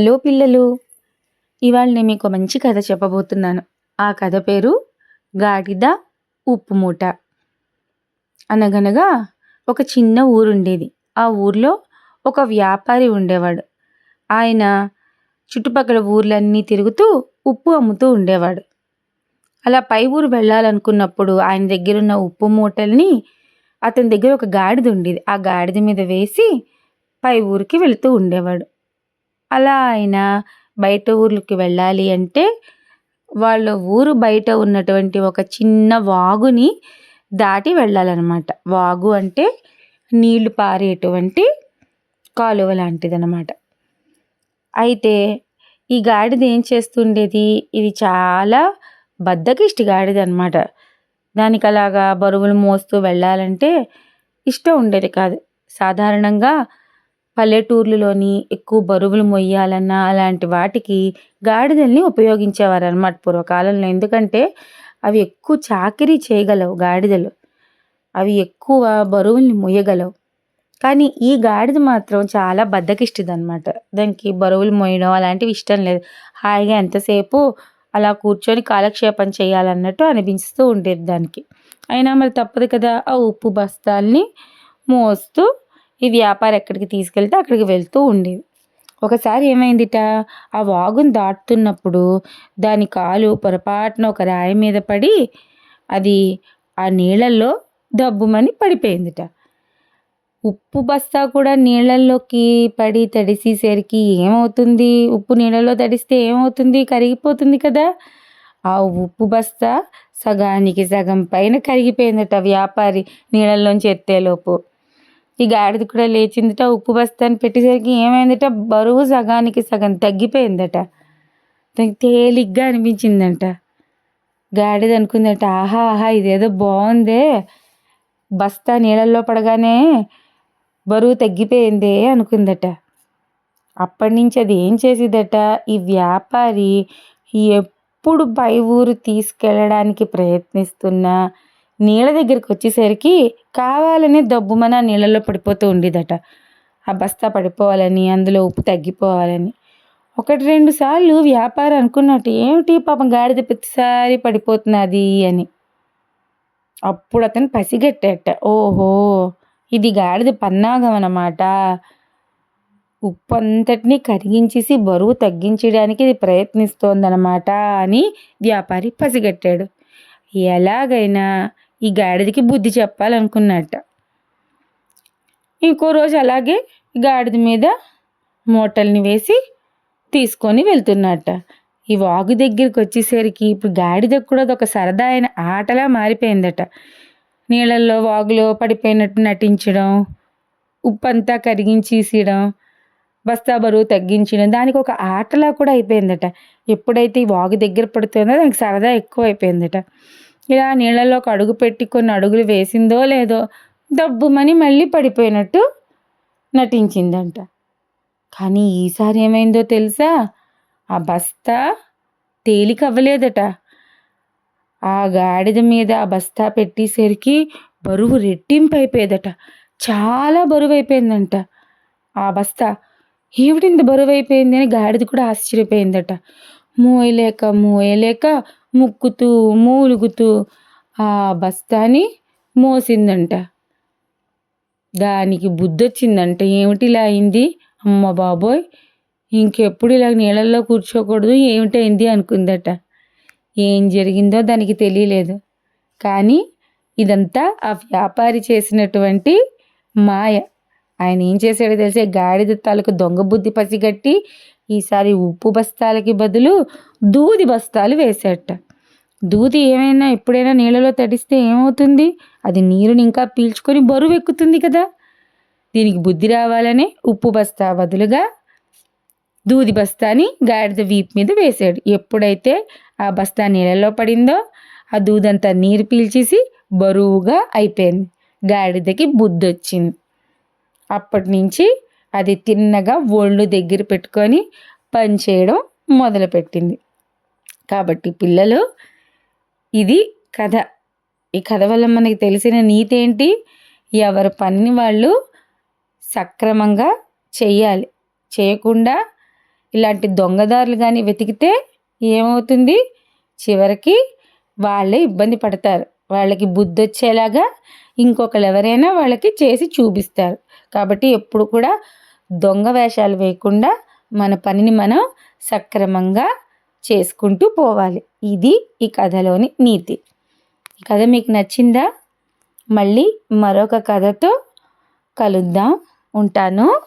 Hello పిల్లలు. ఇవాళ నేను మీకు మంచి కథ చెప్పబోతున్నాను. ఆ కథ పేరు గాడిద ఉప్పు మూట. అనగనగా ఒక చిన్న ఊరుండేది. ఆ ఊర్లో ఒక వ్యాపారి ఉండేవాడు. ఆయన చుట్టుపక్కల ఊర్లన్నీ తిరుగుతూ ఉప్పు అమ్ముతూ ఉండేవాడు. అలా పై ఊరు వెళ్ళాలనుకున్నప్పుడు ఆయన దగ్గర ఉన్న ఉప్పు మూటల్ని అతని దగ్గర ఒక గాడిద ఉండేది. ఆ గాడిద మీద వేసి పై ఊరికి వెళుతూ ఉండేవాడు. అలా ఆయన బయట ఊర్లకి వెళ్ళాలి అంటే వాళ్ళ ఊరు బయట ఉన్నటువంటి ఒక చిన్న వాగుని దాటి వెళ్ళాలన్నమాట. వాగు అంటే నీళ్ళు పారేటువంటి కాలువ లాంటిదన్నమాట. అయితే ఈ గాడిద ఏం చేస్తుండేది? ఇది చాలా బద్దకిష్టి గాడిద అనమాట దానికి అలాగా బరువులు మోస్తూ వెళ్ళాలంటే ఇష్టం ఉండేది కాదు. సాధారణంగా పల్లెటూర్లలోని ఎక్కువ బరువులు మొయ్యాలన్నా అలాంటి వాటికి గాడిదల్ని ఉపయోగించేవారు అనమాట పూర్వకాలంలో. ఎందుకంటే అవి ఎక్కువ చాకిరీ చేయగలవు గాడిదలు. అవి ఎక్కువ బరువుల్ని మొయ్యగలవు. కానీ ఈ గాడిద మాత్రం చాలా బద్దకిష్టిది అనమాట దానికి బరువులు మోయడం అలాంటివి ఇష్టం లేదు. హాయిగా ఎంతసేపు అలా కూర్చొని కాలక్షేపం చేయాలన్నట్టు అనిపిస్తూ ఉండేది దానికి. అయినా మరి తప్పదు కదా ఆ ఉప్పు బస్తాల్ని మోస్తూ ఈ వ్యాపారం ఎక్కడికి తీసుకెళ్తే అక్కడికి వెళ్తూ ఉండేది. ఒకసారి ఏమైందిట? ఆ వాగుని దాటుతున్నప్పుడు దాని కాలు పొరపాటున ఒక రాయి మీద పడి అది ఆ నీళ్ళల్లో దబ్బుమని పడిపోయిందిట. ఉప్పు బస్తా కూడా నీళ్ళల్లోకి పడి తడిసేసరికి ఏమవుతుంది? ఉప్పు నీళ్ళలో తడిస్తే ఏమవుతుంది? కరిగిపోతుంది కదా. ఆ ఉప్పు బస్తా సగానికి సగం పైన కరిగిపోయిందట వ్యాపారి నీళ్ళల్లోంచి ఎత్తేలోపు. ఈ గాడిది కూడా లేచిందిట ఉప్పు బస్తాని పెట్టేసరికి ఏమైందిట? బరువు సగానికి సగం తగ్గిపోయిందట. దానికి తేలిగ్గా అనిపించిందంట. గాడిద అనుకుందట ఆహా ఆహా ఇదేదో బాగుందే బస్తా నీళ్ళల్లో పడగానే బరువు తగ్గిపోయిందే అనుకుందట. అప్పటి నుంచి అది ఏం చేసేదట? ఈ వ్యాపారి ఎప్పుడు పై ఊరు తీసుకెళ్ళడానికి ప్రయత్నిస్తున్నా నీళ్ళ దగ్గరికి వచ్చేసరికి కావాలని దబ్బుమని ఆ నీళ్ళలో పడిపోతూ ఉండేదట. ఆ బస్తా పడిపోవాలని అందులో ఉప్పు తగ్గిపోవాలని. ఒకటి రెండు సార్లు వ్యాపారం అనుకున్నట్టు ఏమిటి పాపం గాడిద ప్రతిసారి పడిపోతున్నది అని. అప్పుడు అతను పసిగట్టేట. ఓహో ఇది గాడిద పన్నాగం అన్నమాట. ఉప్పు అంతటినీ కరిగించేసి బరువు తగ్గించడానికి ఇది ప్రయత్నిస్తోందనమాట అని వ్యాపారి పసిగట్టాడు. ఎలాగైనా ఈ గాడిదకి బుద్ధి చెప్పాలనుకున్నట్ట. ఇంకో రోజు అలాగే గాడిద మీద మూటల్ని వేసి తీసుకొని వెళ్తున్నట్ట. ఈ వాగు దగ్గరికి వచ్చేసరికి ఇప్పుడు గాడిద కూడా ఒక సరదా అయిన ఆటలా మారిపోయిందట. నీళ్ళల్లో వాగులో పడిపోయినట్టు నటించడం ఉప్పు అంతా కరిగించేసేయడం బస్తా బరువు తగ్గించడం దానికి ఒక ఆటలా కూడా అయిపోయిందట. ఎప్పుడైతే ఈ వాగు దగ్గర పడుతుందో దానికి సరదా ఎక్కువ అయిపోయిందట ఇలా నీళ్ళలోకి అడుగు పెట్టి కొన్ని అడుగులు వేసిందో లేదో దబ్బుమని మళ్ళీ పడిపోయినట్టు నటించిందంట. కానీ ఈసారి ఏమైందో తెలుసా? ఆ బస్తా తేలిక అవ్వలేదట. ఆ గాడిద మీద ఆ బస్తా పెట్టేసరికి బరువు రెట్టింపు అయిపోయేదట చాలా బరువు అయిపోయిందంట ఆ బస్తా ఏమిటింత బరువు అయిపోయింది అని గాడిద కూడా ఆశ్చర్యపోయిందట. మోయలేక మోయలేక ముక్కుతూ మూలుగుతూ ఆ బస్తాని మోసిందంట. దానికి బుద్ధొచ్చిందంట ఏమిటి ఇలా అయింది? అమ్మ బాబోయ్! ఇంకెప్పుడు ఇలా నీళ్ళల్లో కూర్చోకూడదు ఏమిటైంది అనుకుందట. ఏం జరిగిందో దానికి తెలియలేదు. కానీ ఇదంతా ఆ వ్యాపారి చేసినటువంటి మాయ. ఆయన ఏం చేశాడో తెలిసే గాడిద తాలూకు దొంగ బుద్ధి పసిగట్టి ఈసారి ఉప్పు బస్తాలకి బదులు దూది బస్తాలు వేసేట దూది ఏమైనా ఎప్పుడైనా నీళ్ళలో తడిస్తే ఏమవుతుంది? అది నీరుని ఇంకా పీల్చుకొని బరువు ఎక్కుతుంది కదా. దీనికి బుద్ధి రావాలని ఉప్పు బస్తా బదులుగా దూది బస్తాని గాడిద వీపు మీద వేసాడు. ఎప్పుడైతే ఆ బస్తా నీళ్ళలో పడిందో ఆ దూదంతా నీరు పీల్చేసి బరువుగా అయిపోయింది. గాడిదకి బుద్ధి వచ్చింది అప్పటి నుంచి అది తిన్నగా ఒళ్ళు దగ్గర పెట్టుకొని పనిచేయడం మొదలుపెట్టింది. కాబట్టి పిల్లలు ఇది కథ. ఈ కథ వల్ల మనకి తెలిసిన నీతి ఏంటి? ఎవరి పనిని వాళ్ళు సక్రమంగా చేయాలి చేయకుండా ఇలాంటి దొంగదారులు కానీ వెతికితే ఏమవుతుంది? చివరికి వాళ్ళే ఇబ్బంది పడతారు. వాళ్ళకి బుద్ధి వచ్చేలాగా ఇంకొకరు ఎవరైనా వాళ్ళకి చేసి చూపిస్తారు. కాబట్టి ఎప్పుడు కూడా దొంగ వేషాలు వేయకుండా మన పనిని మనం సక్రమంగా చేసుకుంటూ పోవాలి. ఇది ఈ కథలోని నీతి. ఈ కథ మీకు నచ్చిందా? మళ్ళీ మరొక కథతో కలుద్దాం. ఉంటాను.